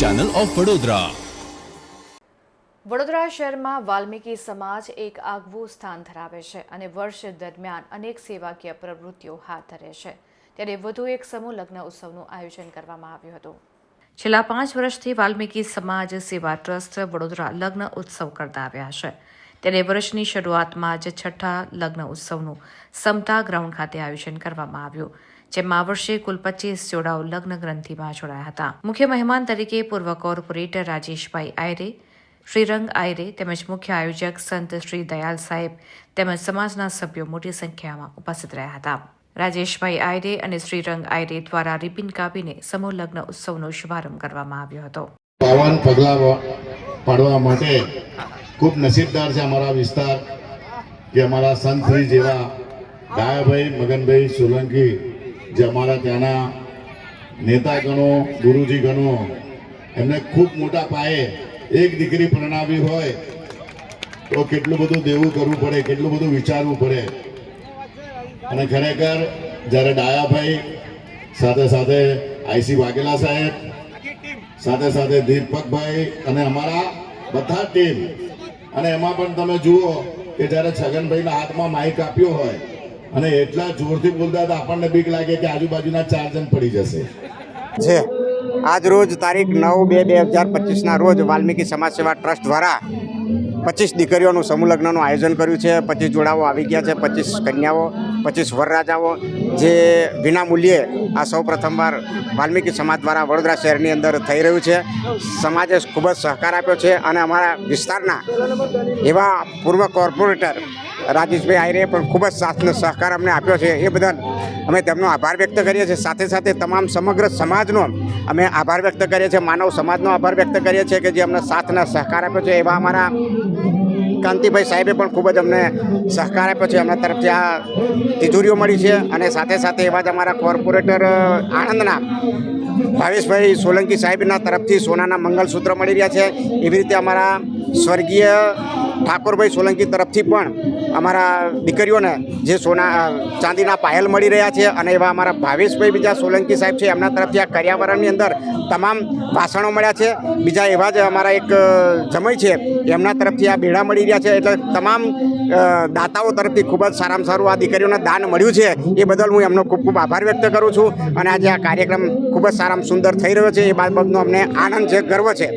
Channel of Vadodara Vadodara શહેરમાં વાલ્મીકી સમાજ એક આગવું સ્થાન ધરાવે છે અને વર્ષ દરમિયાન અનેક સેવાકીય પ્રવૃત્તિઓ હાથ ધરે છે. ત્યારે વધુ એક સમૂહ લગ્ન ઉત્સવનું આયોજન કરવામાં આવ્યું હતું. છેલ્લા પાંચ વર્ષથી વાલ્મીકી સમાજ સેવા ટ્રસ્ટ વડોદરા લગ્ન ઉત્સવ કરતા આવ્યા છે. ત્યારે વર્ષની શરૂઆતમાં જ છઠ્ઠા લગ્ન ઉત્સવનું સમતા ગ્રાઉન્ડ ખાતે આયોજન કરવામાં આવ્યું. જેમાં આ વર્ષે કુલ પચીસ જોડાઓ લગ્ન ગ્રંથિમાં જોડાયા હતા. મુખ્ય મહેમાન તરીકે પૂર્વ કોર્પોરેટર રાજેશભાઈ આયરે, શ્રીરંગ આયરે તેમજ મુખ્ય આયોજક સંત શ્રી દયાલ સાહેબ તેમજ સમાજના સભ્યો મોટી સંખ્યામાં ઉપસ્થિત રહ્યા હતા. રાજેશભાઈ આયરે અને શ્રીરંગ આયરે દ્વારા રિબિન કાપીને સમૂહ લગ્ન ઉત્સવનો શુભારંભ કરવામાં આવ્યો હતો. પાવન પગલા પાડવા માટે ખૂબ નસીબદાર છે અમારા વિસ્તાર કે અમારા સંતશ્રી જેવા ડાયાભાઈ મગનભાઈ સોલંકી જે અમારા ત્યાંના ગુરુજી ગણો એમને ખૂબ મોટા પાયે એક દીકરી પરણાવી હોય, તો કેટલું બધું દેવું કરવું પડે, કેટલું બધું વિચારવું પડે. અને ખરેખર, જ્યારે ડાયાભાઈ, સાથે સાથે આઈસી વાઘેલા સાહેબ, સાથે સાથે દીપકભાઈ અને અમારા બધા ટીમ, અને એમાં પણ તમે જુઓ કે જ્યારે છગનભાઈના હાથમાં માઇક આપ્યો હોય અને એટલા જોરથી બોલતા હતા, આપણને બીક લાગે કે આજુબાજુના ચાર જણ પડી જશે. છે. આજ રોજ તારીખ નવ બે બે હજાર પચીસના રોજ વાલ્મીકી સમાજ સેવા ટ્રસ્ટ દ્વારા પચીસ દીકરીઓનું સમૂહ લગ્નનું આયોજન કર્યું છે. પચીસ જોડાઓ આવી ગયા છે, પચીસ કન્યાઓ, પચીસ વરરાજાઓ. જે વિના મૂલ્યે આ સૌ પ્રથમવાર વાલ્મીકી સમાજ દ્વારા વડોદરા શહેરની અંદર થઈ રહ્યું છે. સમાજે ખૂબ જ સહકાર આપ્યો છે અને અમારા વિસ્તારના એવા પૂર્વ કોર્પોરેટર રાજેશભાઈ આયરે પણ ખૂબ જ સાથનો સહકાર અમને આપ્યો છે. એ બદલ અમે તેમનો આભાર વ્યક્ત કરીએ છીએ. સાથે સાથે તમામ સમગ્ર સમાજનો અમે આભાર વ્યક્ત કરીએ છીએ. માનવ સમાજનો આભાર વ્યક્ત કરીએ છીએ કે જે અમને સાથના સહકાર આપ્યો છે. એવા અમારા કાંતિભાઈ સાહેબે પણ ખૂબ જ અમને સહકાર આપ્યો છે. એમના તરફથી આ તિજોરીઓ મળી છે અને સાથે સાથે એવા જ અમારા કોર્પોરેટર આણંદના ભાવેશભાઈ સોલંકી સાહેબના તરફથી સોનાના મંગલસૂત્ર મળી રહ્યા છે. એવી રીતે અમારા સ્વર્ગીય ઠાકોરભાઈ સોલંકી તરફથી પણ અમારા દીકરીઓને જે સોના ચાંદીના પાયલ મળી રહ્યા છે અને એવા અમારા ભાવેશભાઈ બીજા સોલંકી સાહેબ છે, એમના તરફથી આ કર્યાવરણની અંદર તમામ વાસણો મળ્યા છે. બીજા એવા જ અમારા એક જમય છે, એમના તરફથી આ બેડા મળી રહ્યા છે. એટલે તમામ દાતાઓ તરફથી ખૂબ જ સારામાં સારું આ દીકરીઓને દાન મળ્યું છે. એ બદલ હું એમનો ખૂબ ખૂબ આભાર વ્યક્ત કરું છું અને આજે આ કાર્યક્રમ ખૂબ જ સારામાં સુંદર થઈ રહ્યો છે. એ બાબતનો અમને આનંદ છે, ગર્વ છે.